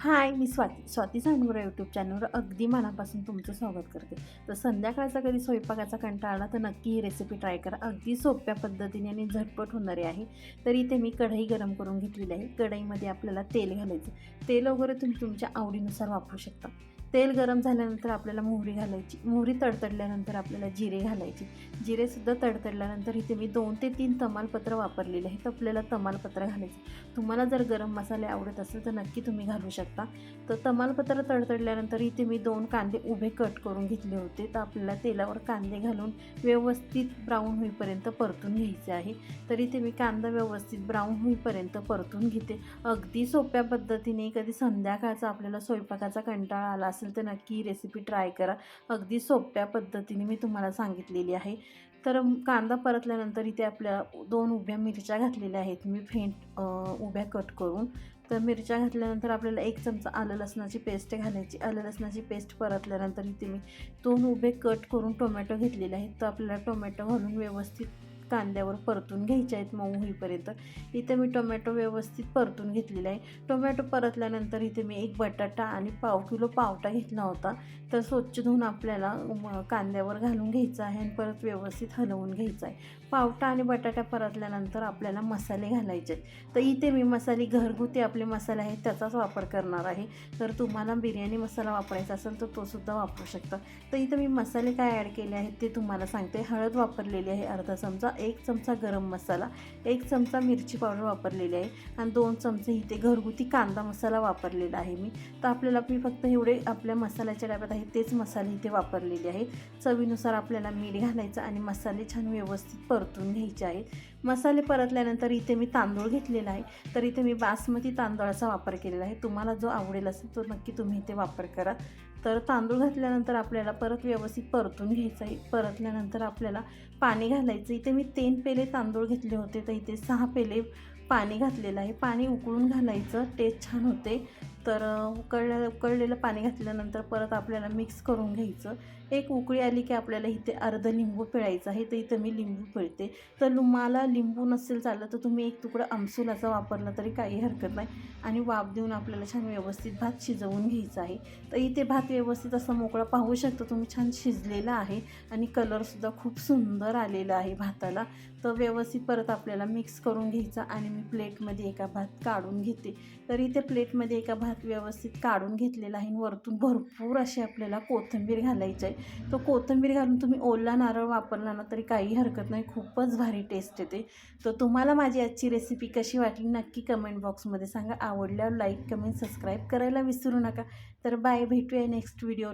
हाय मी स्वाती. स्वाती सांगुरा यूट्यूब चॅनलवर अगदी मनापासून तुमचं स्वागत करते. तर संध्याकाळचा कधी स्वयंपाकाचा कंटाळा आला तर नक्की ही रेसिपी ट्राय करा. अगदी सोप्या पद्धतीने आणि झटपट होणारी आहे. तर इथे मी कढई गरम करून घेतलेली आहे. कढईमध्ये आपल्याला तेल घालायचं तेल वगैरे तुम्ही तुमच्या आवडीनुसार वापरू शकता. तेल गरम झाल्यानंतर आपल्याला मोहरी घालायची. मोहरी तडतडल्यानंतर आपल्याला जिरे घालायचे. जिरेसुद्धा तडतडल्यानंतर इथे मी दोन ते तीन तमालपत्र वापरलेले आहेत. आपल्याला तमालपत्र घालायचे. तुम्हाला जर गरम मसाले आवडत असेल तर नक्की तुम्ही घालू शकता. तर तमालपत्र तडतडल्यानंतर इथे मी दोन कांदे उभे कट करून घेतले होते. तर आपल्याला तेलावर कांदे घालून व्यवस्थित ब्राऊन होईपर्यंत परतून घ्यायचे आहे. तर इथे मी कांदा व्यवस्थित ब्राऊन होईपर्यंत परतून घेते. अगदी सोप्या पद्धतीने कधी संध्याकाळचा आपल्याला स्वयंपाकाचा कंटाळा आला असेल तर नक्की रेसिपी ट्राय करा. अगदी सोप्या पद्धतीने मी तुम्हाला सांगितलेली आहे. तर कांदा परतल्यानंतर इथे आपल्या दोन उभ्या मिरच्या घातलेल्या आहेत. मी फेंट उभ्या कट करून तर मिरच्या घातल्यानंतर आपल्याला एक चमचा आलं लसणाची पेस्ट घालायची. आलं लसणाची पेस्ट परतल्यानंतर इथे मी दोन उभे कट करून टोमॅटो घेतलेले आहेत. तर आपल्याला टोमॅटो घालून व्यवस्थित कांद्यावर परतून घ्यायचे आहेत मऊ होईपर्यंत. इथे मी टोमॅटो व्यवस्थित परतून घेतलेला आहे. टोमॅटो परतल्यानंतर इथे मी एक बटाटा आणि पाव किलो पावटा घेतला होता. तर स्वच्छ धुवून आपल्याला कांद्यावर घालून घ्यायचा आहे आणि परत व्यवस्थित हलवून घ्यायचा आहे. पावटा आणि बटाटा परतल्यानंतर आपल्याला मसाले घालायचे आहेत. तर इथे मी मसाले घरगुती आपले मसाले आहेत त्याचाच वापर करणार आहे. तर तुम्हाला बिर्याणी मसाला वापरायचा असेल तर तोसुद्धा वापरू शकता. तर इथं मी मसाले काय ॲड केले आहेत ते तुम्हाला सांगते. हळद वापरलेली आहे अर्धा चमचा एक चमचा गरम मसाला एक चमचा मिरची पावडर वापरलेली आहे आणि दोन चमचे इथे घरगुती कांदा मसाला वापरलेला आहे मी. तर आपल्याला मी फक्त एवढे आपल्या मसाल्याच्या डब्यात आहे तेच मसाले इथे वापरलेले आहेत. चवीनुसार आपल्याला मीठ घालायचं आणि मसाले छान व्यवस्थित परतून घ्यायचे आहेत. मसाले परतल्यानंतर इथे मी तांदूळ घेतलेला आहे. तर इथे मी बासमती तांदळाचा वापर केलेला आहे. तुम्हाला जो आवडेल असेल तो नक्की तुम्ही इथे वापर करा. तर तांदूळ घातल्यानंतर आपल्याला परत व्यवस्थित परतून घ्यायचं आहे. परतल्यानंतर आपल्याला पाणी घालायचं इथे मी तीन पेले तांदूळ घेतले होते. तर इथे सहा पेले पाणी घातलेलं आहे. पाणी उकळून घालायचं. टेस्ट छान होते. तर उकळल्या उकळलेलं पाणी घातल्यानंतर परत आपल्याला मिक्स करून घ्यायचं. एक उकळी आली की आपल्याला इथे अर्ध लिंबू पिळायचं आहे. तर इथं मी लिंबू पिळते. तर तुम्हाला लिंबू नसेल चाललं तर तुम्ही एक तुकडा आमसुलाचा वापरला तरी काही हरकत नाही. आणि वाफ देऊन आपल्याला छान व्यवस्थित भात शिजवून घ्यायचा आहे. तर इथे भात व्यवस्थित असं मोकळा पाहू शकता तुम्ही. छान शिजलेला आहे. आणि कलरसुद्धा खूप सुंदर आलेला आहे भाताला. तर व्यवस्थित परत आपल्याला मिक्स करून घ्यायचा. आणि मी प्लेटमध्ये एका भात काढून घेते. तर इथे प्लेटमध्ये एका भात व्यवस्थित काढून घेतलेला आहे आणि वरतून भरपूर अशी आपल्याला कोथिंबीर घालायची आहे. तो कोथिंबीर घालून तुम्ही ओला नारळ वापरला ना तरी काही हरकत नाही खूपच भारी टेस्ट येते. तर तुम्हाला माझी आजची रेसिपी कशी वाटली नक्की कमेंट बॉक्समध्ये सांगा. आवडल्यावर लाईक कमेंट सबस्क्राईब करायला विसरू नका. तर बाय भेटूया नेक्स्ट व्हिडिओ